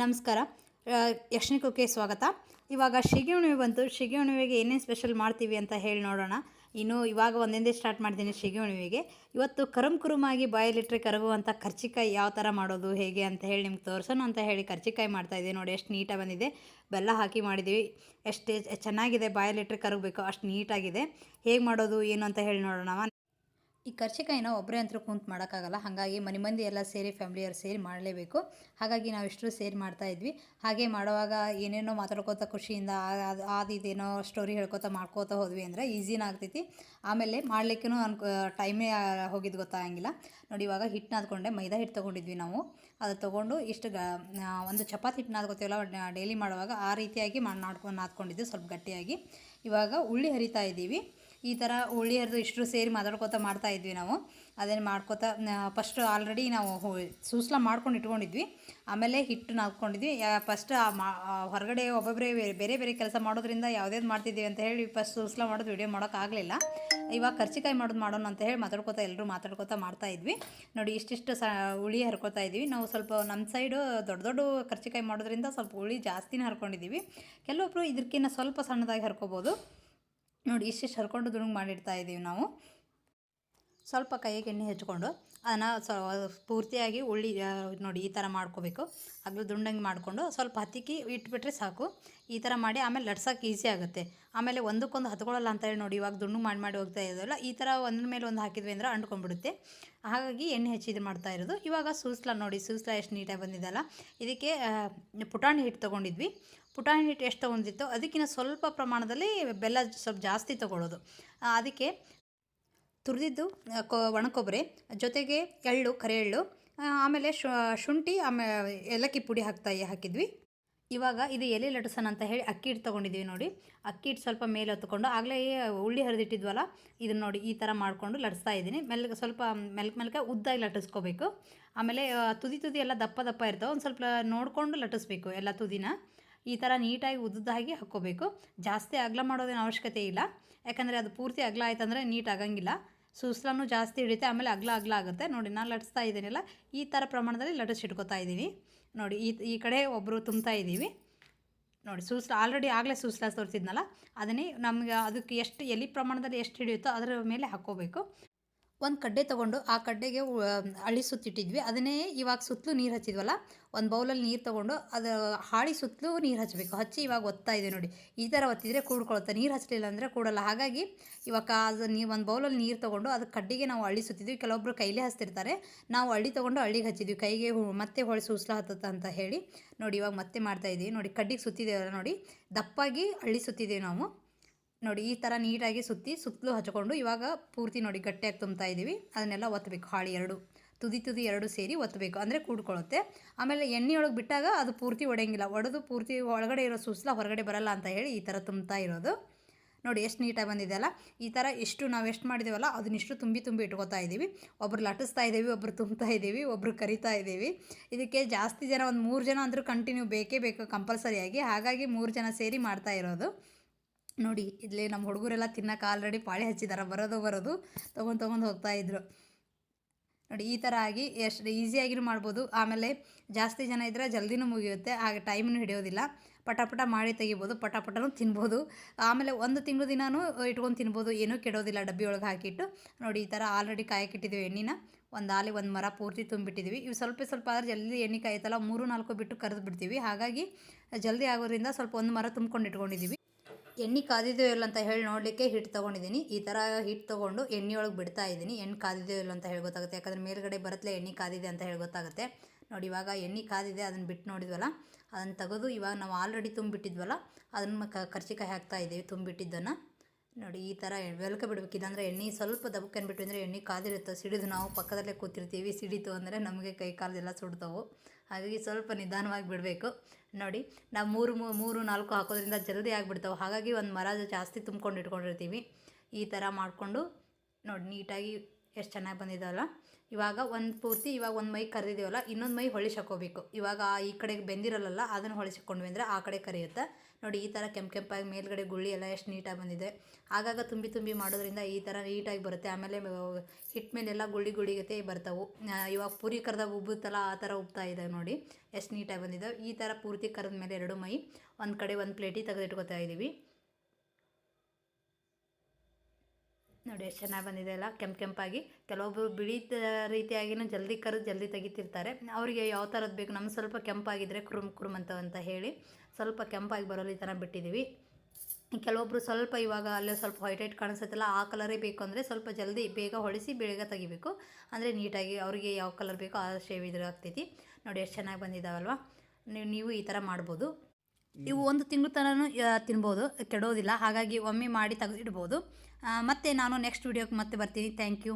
ನಮಸ್ಕಾರ. ಯಕ್ಷಿಣಿ ಕುಕ್ಕೆ ಸ್ವಾಗತ. ಇವಾಗ ಶಿಗೆ ಹುಣ್ಣಿಮೆ ಬಂತು. ಶಿಗೆ ಹುಣ್ಣಿಮೆಗೆ ಏನೇನು ಸ್ಪೆಷಲ್ ಮಾಡ್ತೀವಿ ಅಂತ ಹೇಳಿ ನೋಡೋಣ. ಇನ್ನು ಇವಾಗ ಒಂದೊಂದೇ ಸ್ಟಾರ್ಟ್ ಮಾಡ್ತೀನಿ ಶಿಗೆ ಹುಣ್ಣಿಮೆಗೆ ಇವತ್ತು ಕರುಮ್ ಕುರುಮಾಗಿ ಬಾಯಲ್ಲಿಟ್ಟರೆ ಕರಗುವಂಥ ಕರ್ಚಿಕಾಯಿ ಯಾವ ಥರ ಮಾಡೋದು, ಹೇಗೆ ಅಂತ ಹೇಳಿ ನಿಮ್ಗೆ ತೋರಿಸೋಣ ಅಂತ ಹೇಳಿ ಕರ್ಚಿಕಾಯಿ ಮಾಡ್ತಾಯಿದ್ದೆ ನೋಡಿ, ಎಷ್ಟು ನೀಟಾಗಿ ಬಂದಿದೆ. ಬೆಲ್ಲ ಹಾಕಿ ಮಾಡಿದ್ದೀವಿ ಎಷ್ಟು ಚೆನ್ನಾಗಿದೆ ಬಾಯಲ್ಲಿಟ್ಟರೆ ಕರಗಬೇಕು, ಅಷ್ಟು ನೀಟಾಗಿದೆ ಹೇಗೆ ಮಾಡೋದು, ಏನು ಅಂತ ಹೇಳಿ ನೋಡೋಣ. ಈ ಕರ್ಚಿಕಾಯಿನ ಒಬ್ಬರೇ ಅಂತರೂ ಕುಂತು ಮಾಡೋಕ್ಕಾಗಲ್ಲ. ಹಾಗಾಗಿ ಮನೆ ಮಂದಿ ಎಲ್ಲ ಸೇರಿ ಫ್ಯಾಮಿಲಿಯವ್ರು ಸೇರಿ ಮಾಡಲೇಬೇಕು. ಹಾಗಾಗಿ ನಾವು ಇಷ್ಟು ಸೇರಿ ಮಾಡ್ತಾ ಇದ್ವಿ. ಹಾಗೆ ಮಾಡುವಾಗ ಏನೇನೋ ಮಾತಾಡ್ಕೋತ ಖುಷಿಯಿಂದ ಅದು ಇದೇನೋ ಸ್ಟೋರಿ ಹೇಳ್ಕೊತಾ ಮಾಡ್ಕೋತಾ ಹೋದ್ವಿ ಅಂದರೆ ಈಸಿನ ಆಗ್ತೈತಿ. ಆಮೇಲೆ ಮಾಡಲಿಕ್ಕೂ ಅನ್ಕೋ ಟೈಮೇ ಹೋಗಿದ್ದು ಗೊತ್ತಾಗಂಗಿಲ್ಲ. ನೋಡಿ ಇವಾಗ ಹಿಟ್ಟು ನಾದ್ಕೊಂಡೆ ಮೈದಾ ಹಿಟ್ಟು ತೊಗೊಂಡಿದ್ವಿ ನಾವು. ಅದು ತೊಗೊಂಡು ಇಷ್ಟು ಗ ಒಂದು ಚಪಾತಿ ಹಿಟ್ಟು ನಾದ್ಕೋತೀವಲ್ಲ ಡೈಲಿ ಮಾಡುವಾಗ ಆ ರೀತಿಯಾಗಿ ಮಾಡಿ ನಾದ್ಕೊಂಡಿದ್ದು ಸ್ವಲ್ಪ ಗಟ್ಟಿಯಾಗಿ. ಇವಾಗ ಉಳ್ಳಿ ಹರಿತಾ ಇದ್ದೀವಿ. ಈ ಥರ ಹುಳಿಯರ್ದು ಇಷ್ಟು ಸೇರಿ ಮಾತಾಡ್ಕೋತಾ ಮಾಡ್ತಾ ಇದ್ವಿ ನಾವು. ಅದನ್ನು ಮಾಡ್ಕೋತಾ ಫಸ್ಟ್ ಆಲ್ರೆಡಿ ನಾವು ಸೂಸ್ಲ ಮಾಡ್ಕೊಂಡು ಇಟ್ಕೊಂಡಿದ್ವಿ. ಆಮೇಲೆ ಹಿಟ್ಟು ನಾದ್ಕೊಂಡಿದ್ವಿ. ಫಸ್ಟ್ ಹೊರಗಡೆ ಒಬ್ಬೊಬ್ಬರೇ ಬೇರೆ ಬೇರೆ ಕೆಲಸ ಮಾಡೋದ್ರಿಂದ ಯಾವುದೇದು ಮಾಡ್ತಿದ್ದೀವಿ ಅಂತ ಹೇಳಿ ಫಸ್ಟ್ ಸೂಸ್ಲ ಮಾಡೋದು ವಿಡಿಯೋ ಮಾಡೋಕ್ಕಾಗಲಿಲ್ಲ ಇವಾಗ ಕರ್ಚಿಕಾಯಿ ಮಾಡೋದು ಮಾಡೋಣ ಅಂತ ಹೇಳಿ ಮಾತಾಡ್ಕೋತಾ ಎಲ್ಲರೂ ಮಾತಾಡ್ಕೋತಾ ಮಾಡ್ತಾ ಇದ್ವಿ. ನೋಡಿ, ಇಷ್ಟಿಷ್ಟು ಸ, ಹುಳಿ ಹರ್ಕೋತಾ ಇದ್ವಿ. ನಾವು ಸ್ವಲ್ಪ ನಮ್ಮ ಸೈಡು ದೊಡ್ಡ ದೊಡ್ಡ ಕರ್ಚಿಕಾಯಿ ಮಾಡೋದ್ರಿಂದ ಸ್ವಲ್ಪ ಹುಳಿ ಜಾಸ್ತಿನೇ ಹರ್ಕೊಂಡಿದ್ದೀವಿ. ಕೆಲವೊಬ್ಬರು ಇದಕ್ಕಿಂತ ಸ್ವಲ್ಪ ಸಣ್ಣದಾಗಿ ಹರ್ಕೋಬೋದು. ನೋಡಿ ಇಷ್ಟಿಷ್ಟು ಹರ್ಕೊಂಡು ದುಡುಂಗ್ ಮಾಡಿಡ್ತಾ ಇದ್ದೀವಿ ನಾವು. ಸ್ವಲ್ಪ ಕೈಗೆ ಎಣ್ಣೆ ಹಚ್ಕೊಂಡು ಅದನ್ನು ಪೂರ್ತಿಯಾಗಿ ಉಳ್ಳಿ ನೋಡಿ ಈ ಥರ ಮಾಡ್ಕೋಬೇಕು. ಅದ್ರ ದುಂಡಂಗೆ ಮಾಡಿಕೊಂಡು ಸ್ವಲ್ಪ ಹತ್ತಿಕ್ಕಿ ಇಟ್ಬಿಟ್ರೆ ಸಾಕು. ಈ ಥರ ಮಾಡಿ ಆಮೇಲೆ ಲಟ್ಸೋಕೆ ಈಸಿ ಆಗುತ್ತೆ. ಆಮೇಲೆ ಒಂದಕ್ಕೊಂದು ಹತ್ಕೊಳ್ಳಲ್ಲ ಅಂತ ಹೇಳಿ ನೋಡಿ, ಇವಾಗ ದುಂಡು ಮಾಡಿ ಮಾಡಿ ಹೋಗ್ತಾ ಇರೋದಲ್ಲ, ಈ ಥರ ಒಂದ್ರ ಮೇಲೆ ಒಂದು ಹಾಕಿದ್ವಿ ಅಂದ್ರೆ ಅಂಡ್ಕೊಂಡ್ಬಿಡುತ್ತೆ ಹಾಗಾಗಿ ಎಣ್ಣೆ ಹಚ್ಚಿದ್ದು ಮಾಡ್ತಾ ಇರೋದು. ಇವಾಗ ಸೂಸ್ಲ ನೋಡಿ, ಸೂಸ್ಲ ಎಷ್ಟು ನೀಟಾಗಿ ಬಂದಿದ್ದಲ್ಲ ಇದಕ್ಕೆ ಪುಟಾಣಿ ಹಿಟ್ಟು ತೊಗೊಂಡಿದ್ವಿ. ಪುಟಾಣಿ ಹಿಟ್ಟು ಎಷ್ಟು ತೊಗೊಂಡಿತ್ತು ಅದಕ್ಕಿಂತ ಸ್ವಲ್ಪ ಪ್ರಮಾಣದಲ್ಲಿ ಬೆಲ್ಲ ಸ್ವಲ್ಪ ಜಾಸ್ತಿ ತೊಗೊಳ್ಳೋದು. ಅದಕ್ಕೆ ತುರಿದಿದ್ದು ಕೊ ಒಣ ಕೊಬ್ಬರಿ ಜೊತೆಗೆ ಎಳ್ಳು ಕರೆ ಎಳ್ಳು ಆಮೇಲೆ ಶುಂಠಿ ಆಮೇಲೆ ಏಲಕ್ಕಿ ಪುಡಿ ಹಾಕ್ತಾ ಹಾಕಿದ್ವಿ. ಇವಾಗ ಇದು ಎಲೆ ಲಟಸನ್ ಅಂತ ಹೇಳಿ ಅಕ್ಕಿ ಹಿಟ್ಟು ತೊಗೊಂಡಿದ್ದೀವಿ ನೋಡಿ. ಅಕ್ಕಿ ಹಿಟ್ಟು ಸ್ವಲ್ಪ ಮೇಲೆ ಹೊತ್ಕೊಂಡು, ಆಗಲೇ ಉಳ್ಳಿ ಹರಿದಿಟ್ಟಿದ್ವಲ್ಲ, ಇದನ್ನ ನೋಡಿ ಈ ಥರ ಮಾಡಿಕೊಂಡು ಲಟಿಸ್ತಾ ಇದ್ದೀನಿ. ಮೆಲ್ಗೆ, ಸ್ವಲ್ಪ ಮೆಲ್ಕ ಮೆಲ್ಕ ಉದ್ದಾಗಿ ಲಟಿಸ್ಕೋಬೇಕು ಆಮೇಲೆ ತುದಿ ತುದಿ ಎಲ್ಲ ದಪ್ಪ ದಪ್ಪ ಇರ್ತಾವೆ, ಒಂದು ಸ್ವಲ್ಪ ನೋಡಿಕೊಂಡು ಲಟಿಸ್ಬೇಕು ಎಲ್ಲ ತುದಿನ. ಈ ಥರ ನೀಟಾಗಿ ಉದ್ದದಾಗಿ ಹಾಕ್ಕೋಬೇಕು. ಜಾಸ್ತಿ ಅಗಲ ಮಾಡೋದೇನು ಅವಶ್ಯಕತೆ ಇಲ್ಲ. ಯಾಕಂದರೆ ಅದು ಪೂರ್ತಿ ಅಗಲ ಆಯ್ತಂದರೆ ನೀಟ್ ಆಗಂಗಿಲ್ಲ. ಸೂಸ್ಲನೂ ಜಾಸ್ತಿ ಹಿಡಿಯುತ್ತೆ ಆಮೇಲೆ ಅಗ್ಲ ಅಗ್ಲ ಆಗುತ್ತೆ. ನೋಡಿ, ನಾನು ಲಟ್ಸ್ತಾ ಇದ್ದೀನಲ್ಲ, ಈ ಥರ ಪ್ರಮಾಣದಲ್ಲಿ ಲಟ್ಟಿಸಿಟ್ಕೋತಾ ಇದ್ದೀನಿ. ನೋಡಿ, ಈ ಈ ಕಡೆ ಒಬ್ಬರು ತುಂಬ್ತಾ ಇದ್ದೀವಿ. ನೋಡಿ, ಸೂಸ್ಲ ಆಲ್ರೆಡಿ ಆಗಲೇ ಸೂಸ್ಲ ತೋರಿಸಿದ್ನಲ್ಲ, ಅದನ್ನೇ ನಮಗೆ ಅದಕ್ಕೆ ಎಷ್ಟು ಎಲ್ಲಿ ಪ್ರಮಾಣದಲ್ಲಿ ಎಷ್ಟು ಹಿಡಿಯುತ್ತೋ ಅದರ ಮೇಲೆ ಹಾಕ್ಕೋಬೇಕು. ಒಂದು ಕಡ್ಡೆ ತೊಗೊಂಡು ಆ ಕಡ್ಡೆಗೆ ಅಳ್ಳಿ ಅಳಿ ಸುತ್ತಿಟ್ಟಿದ್ವಿ. ಅದನ್ನೇ ಇವಾಗ ಸುತ್ತಲೂ ನೀರು ಹಚ್ಚಿದ್ವಲ್ಲ, ಒಂದು ಬೌಲಲ್ಲಿ ನೀರು ತೊಗೊಂಡು ಅದು ಹಾಳಿ ಸುತ್ತಲೂ ನೀರು ಹಚ್ಚಬೇಕು ಹಚ್ಚಿ ಇವಾಗ ಒತ್ತಾ ಇದೆ ನೋಡಿ. ಈ ಥರ ಒತ್ತಿದ್ರೆ ಕೂಡ್ಕೊಳುತ್ತೆ. ನೀರು ಹಚ್ಚಲಿಲ್ಲ ಅಂದರೆ ಕೂಡಲ್ಲ. ಹಾಗಾಗಿ ಇವಾಗ ಅದು ನೀವು ಒಂದು ಬೌಲಲ್ಲಿ ನೀರು ತೊಗೊಂಡು ಅದು ಕಡ್ಡಿಗೆ ನಾವು ಅಳ್ಳಿ ಸುತ್ತಿದ್ವಿ. ಕೆಲವೊಬ್ರು ಕೈಲೇ ಹಚ್ತಿರ್ತಾರೆ. ನಾವು ಅಳ್ಳಿ ತೊಗೊಂಡು ಹಳ್ಳಿಗೆ ಹಚ್ಚಿದ್ವಿ. ಕೈಗೆ ಮತ್ತೆ ಹೊಳೆ ಸೂಸ್ಲ ಹತ್ತತ್ತ ಅಂತ ಹೇಳಿ. ನೋಡಿ ಇವಾಗ ಮತ್ತೆ ಮಾಡ್ತಾ ಇದ್ದೀವಿ ನೋಡಿ ಕಡ್ಡಿಗೆ ಸುತ್ತಿದ್ದೇವಲ್ಲ ನೋಡಿ. ದಪ್ಪಾಗಿ ಹಳ್ಳಿ ಸುತ್ತಿದ್ದೀವಿ ನಾವು. ನೋಡಿ, ಈ ಥರ ನೀಟಾಗಿ ಸುತ್ತಿ ಸುತ್ತಲೂ ಹಚ್ಕೊಂಡು ಇವಾಗ ಪೂರ್ತಿ ನೋಡಿ ಗಟ್ಟಿಯಾಗಿ ತುಂಬ್ತಾ ಇದ್ದೀವಿ ಅದನ್ನೆಲ್ಲ ಒತ್ತಬೇಕು ಹಾಳಿ ಎರಡು. ತುದಿ ತುದಿ ಎರಡು ಸೇರಿ ಒತ್ತಬೇಕು ಅಂದರೆ ಕೂಡ್ಕೊಳ್ಳುತ್ತೆ. ಆಮೇಲೆ ಎಣ್ಣೆ ಒಳಗೆ ಬಿಟ್ಟಾಗ ಅದು ಪೂರ್ತಿ ಒಡೆಯಂಗಿಲ್ಲ. ಒಡೆದು ಪೂರ್ತಿ ಒಳಗಡೆ ಇರೋ ಸುಸ್ಲ ಹೊರಗಡೆ ಬರಲ್ಲ ಅಂತ ಹೇಳಿ ಈ ಥರ ತುಂಬ್ತಾ ಇರೋದು. ನೋಡಿ, ಎಷ್ಟು ನೀಟಾಗಿ ಬಂದಿದೆಯಲ್ಲ ಈ ಥರ ಎಷ್ಟು ನಾವು ಎಷ್ಟು ಮಾಡಿದ್ದೀವಲ್ಲ ಅದನ್ನಿಷ್ಟು ತುಂಬಿ ತುಂಬಿ ಇಟ್ಕೋತಾ ಇದ್ದೀವಿ ಒಬ್ರು ಲಟಿಸ್ತಾ ಇದ್ದೀವಿ ಒಬ್ರು ತುಂಬ್ತಾ ಇದ್ದೀವಿ ಒಬ್ರು ಕರಿತಾ ಇದ್ದೀವಿ ಇದಕ್ಕೆ ಜಾಸ್ತಿ ಜನ ಒಂದು ಮೂರು ಜನ ಅಂದರೂ ಕಂಟಿನ್ಯೂ ಬೇಕೇ ಬೇಕು, ಕಂಪಲ್ಸರಿಯಾಗಿ. ಹಾಗಾಗಿ ಮೂರು ಜನ ಸೇರಿ ಮಾಡ್ತಾ ಇರೋದು. ನೋಡಿ, ಇಲ್ಲಿ ನಮ್ಮ ಹುಡುಗರೆಲ್ಲ ತಿನ್ನೋಕೆ ಆಲ್ರೆಡಿ ಪಾಳೆ ಹಚ್ಚಿದ್ದಾರೆ ಬರೋದು ಬರೋದು. ತೊಗೊಂಡು ತೊಗೊಂಡು ಹೋಗ್ತಾ ಇದ್ರು. ನೋಡಿ, ಈ ಥರ ಆಗಿ ಎಷ್ಟು ಈಸಿಯಾಗಿನೂ ಮಾಡ್ಬೋದು. ಆಮೇಲೆ ಜಾಸ್ತಿ ಜನ ಇದ್ದರೆ ಜಲ್ದಿನೂ ಮುಗಿಯುತ್ತೆ. ಹಾಗೆ ಟೈಮ್ನೂ ಹಿಡಿಯೋದಿಲ್ಲ. ಪಟಾಪಟ ಪಟ ಮಾಡಿ ತೆಗಿಬೋದು. ಪಟಾಪಟನೂ ತಿನ್ಬೋದು. ಆಮೇಲೆ ಒಂದು ತಿಂಗಳು ದಿನವೂ ಇಟ್ಕೊಂಡು ತಿನ್ಬೋದು. ಏನೂ ಕೆಡೋದಿಲ್ಲ. ಡಬ್ಬಿ ಒಳಗೆ ಹಾಕಿಟ್ಟು. ನೋಡಿ, ಈ ಥರ ಆಲ್ರೆಡಿ ಕಾಯಕ್ಕಿಟ್ಟಿದ್ದೀವಿ ಎಣ್ಣೆನ ಒಂದು ಆಲಿ, ಒಂದು ಮರ ಪೂರ್ತಿ ತುಂಬಿಟ್ಟಿದ್ದೀವಿ ಇವು ಸ್ವಲ್ಪ ಸ್ವಲ್ಪ ಆದರೆ ಜಲ್ದಿ ಎಣ್ಣೆ ಕಾಯುತ್ತಲ್ಲ ಮೂರು, ನಾಲ್ಕು ಬಿಟ್ಟು ಕರೆದು ಬಿಡ್ತೀವಿ. ಹಾಗಾಗಿ ಜಲ್ದಿ ಆಗೋದ್ರಿಂದ ಸ್ವಲ್ಪ ಒಂದು ಮರ ತುಂಬ್ಕೊಂಡು ಇಟ್ಕೊಂಡಿದ್ದೀವಿ ಎಣ್ಣೆ ಕಾದಿದೆಯೋ ಇಲ್ಲ ಅಂತ ಹೇಳಿ ನೋಡಲಿಕ್ಕೆ ಹಿಟ್ಟು ತೊಗೊಂಡಿದ್ದೀನಿ. ಈ ಥರ ಹಿಟ್ಟು ತೊಗೊಂಡು ಎಣ್ಣೆ ಒಳಗೆ ಬಿಡ್ತಾ ಇದ್ದೀನಿ. ಎಣ್ಣೆ ಕಾದಿದೆಯೋ ಇಲ್ಲ ಅಂತ ಹೇಳಿ ಗೊತ್ತಾಗುತ್ತೆ. ಯಾಕಂದರೆ ಮೇಲ್ಗಡೆ ಬರತ್ಲೆ ಎಣ್ಣೆ ಕಾದಿದೆ ಅಂತ ಹೇಳಿ ಗೊತ್ತಾಗುತ್ತೆ. ನೋಡಿ, ಇವಾಗ ಎಣ್ಣೆ ಕಾದಿದೆ, ಅದನ್ನು ಬಿಟ್ಟು ನೋಡಿದ್ವಲ್ಲ? ಅದನ್ನು ತೆಗೆದು ಇವಾಗ ನಾವು ಆಲ್ರೆಡಿ ತುಂಬಿಟ್ಟಿದ್ವಲ್ಲ? ಅದನ್ನು ಕ ಕರ್ಚಿಕಾಯಿ ಹಾಕ್ತಾ ಇದ್ದೀವಿ ತುಂಬಿಟ್ಟಿದ್ದನ್ನು. ನೋಡಿ, ಈ ಥರ ವೆಲ್ಕ ಬಿಡ್ಬೇಕು. ಇದಂದರೆ ಎಣ್ಣೆ ಸ್ವಲ್ಪ ದಬ್ಬಕ್ಕನ್ಬಿಟ್ಟು ಅಂದರೆ ಎಣ್ಣೆ ಕಾದಿರುತ್ತೆ, ಸಿಡಿದು ನಾವು ಪಕ್ಕದಲ್ಲೇ ಕೂತಿರ್ತೀವಿ. ಸಿಡಿತು ಅಂದರೆ ನಮಗೆ ಕೈ ಕಾಲೆಲ್ಲ ಸುಡ್ತವು. ಹಾಗಾಗಿ ಸ್ವಲ್ಪ ನಿಧಾನವಾಗಿ ಬಿಡಬೇಕು. ನೋಡಿ, ನಾವು ಮೂರು ಮೂರು, ನಾಲ್ಕು ಹಾಕೋದ್ರಿಂದ ಜಲ್ದಿ ಆಗಿಬಿಡ್ತಾವೆ. ಹಾಗಾಗಿ ಒಂದು ಮರ ಜಾಸ್ತಿ ತುಂಬ್ಕೊಂಡು ಇಟ್ಕೊಂಡಿರ್ತೀವಿ. ಈ ಥರ ಮಾಡಿಕೊಂಡು ನೋಡಿ, ನೀಟಾಗಿ ಎಷ್ಟು ಚೆನ್ನಾಗಿ ಬಂದಿದ್ದಾವಲ್ಲ ಇವಾಗ ಒಂದು ಪೂರ್ತಿ ಇವಾಗ ಒಂದು ಮೈ ಕರೆದಿದ್ದೀವಲ್ಲ ಇನ್ನೊಂದು ಮೈ ಹೊಳಿಸಾಕೋಬೇಕು. ಇವಾಗ ಈ ಕಡೆಗೆ ಬೆಂದಿರಲ್ಲ ಅದನ್ನು ಹೊಳಿಸಿಕೊಂಡ್ವಿ ಅಂದರೆ ಆ ಕಡೆ ಕರೆಯುತ್ತೆ. ನೋಡಿ, ಈ ಥರ ಕೆಂಪು ಕೆಂಪಾಗಿ ಮೇಲ್ಗಡೆ ಗುಳ್ಳಿ ಎಲ್ಲ ಎಷ್ಟು ನೀಟಾಗಿ ಬಂದಿದೆ. ಆಗಾಗ ತುಂಬಿ ತುಂಬಿ ಮಾಡೋದ್ರಿಂದ ಈ ಥರ ನೀಟಾಗಿ ಬರುತ್ತೆ. ಆಮೇಲೆ ಹಿಟ್ಟು ಮೇಲೆಲ್ಲ ಗುಳ್ಳಿ ಗುಳಿಗತೆ ಬರ್ತಾವೆ. ಇವಾಗ ಪೂರಿ ಕರೆದಾಗ ಉಬ್ಬುತ್ತಲ್ಲ, ಆ ಥರ ಉಬ್ತಾ ಇದೆ ನೋಡಿ. ಎಷ್ಟು ನೀಟಾಗಿ ಬಂದಿದ್ದಾವೆ ಈ ಥರ ಪೂರ್ತಿ ಕರೆದ ಮೇಲೆ ಎರಡು ಮೈ, ಒಂದು ಕಡೆ ಒಂದು ಪ್ಲೇಟಿಗೆ ತೆಗೆದಿಟ್ಕೋತಾ ಇದ್ದೀವಿ ನೋಡಿ ಎಷ್ಟು ಚೆನ್ನಾಗಿ ಬಂದಿದೆ ಅಲ್ಲ ಕೆಂಪು ಕೆಂಪಾಗಿ. ಕೆಲವೊಬ್ಬರು ಬಿಳಿ ರೀತಿಯಾಗಿನೂ ಜಲ್ದಿ ಕರೆದು ಜಲ್ದಿ ತೆಗಿತಿರ್ತಾರೆ. ಅವರಿಗೆ ಯಾವ ಥರದ್ದು ಬೇಕು? ನಮ್ಗೆ ಸ್ವಲ್ಪ ಕೆಂಪಾಗಿದ್ದರೆ ಕುರುಮ್ ಕುರುಮ್ ಅಂತ ಅಂತ ಹೇಳಿ ಸ್ವಲ್ಪ ಕೆಂಪಾಗಿ ಬರೋಲ್ಲಿ ಈ ಥರ ಬಿಟ್ಟಿದ್ದೀವಿ ಕೆಲವೊಬ್ಬರು ಸ್ವಲ್ಪ ಇವಾಗ ಅಲ್ಲೇ ಸ್ವಲ್ಪ ವೈಟ್ ವೈಟ್ ಕಾಣಿಸುತ್ತಲ್ಲ, ಆ ಕಲರೇ ಬೇಕು ಅಂದರೆ ಸ್ವಲ್ಪ ಜಲ್ದಿ ಬೇಗ ಹೊಳಿಸಿ ಬೇಗ ತೆಗಿಬೇಕು. ಅಂದರೆ ನೀಟಾಗಿ ಅವರಿಗೆ ಯಾವ ಕಲರ್ ಬೇಕೋ ಆ ಶೇವ್ ಇದ್ರೆ ಆಗ್ತೈತಿ ನೋಡಿ, ಎಷ್ಟು ಚೆನ್ನಾಗಿ ಬಂದಿದ್ದಾವಲ್ವ ನೀವು ನೀವು ಈ ಥರ ಮಾಡ್ಬೋದು. ಇವು ಒಂದು ತಿಂಗಳು ತನೂ ತಿನ್ಬೋದು, ಕೆಡೋದಿಲ್ಲ. ಹಾಗಾಗಿ ಒಮ್ಮೆ ಮಾಡಿ ತೆಗೆದಿಡ್ಬೋದು. ಮತ್ತು ನಾನು ನೆಕ್ಸ್ಟ್ ವೀಡಿಯೋಕ್ಕೆ ಮತ್ತೆ ಬರ್ತೀನಿ. Thank you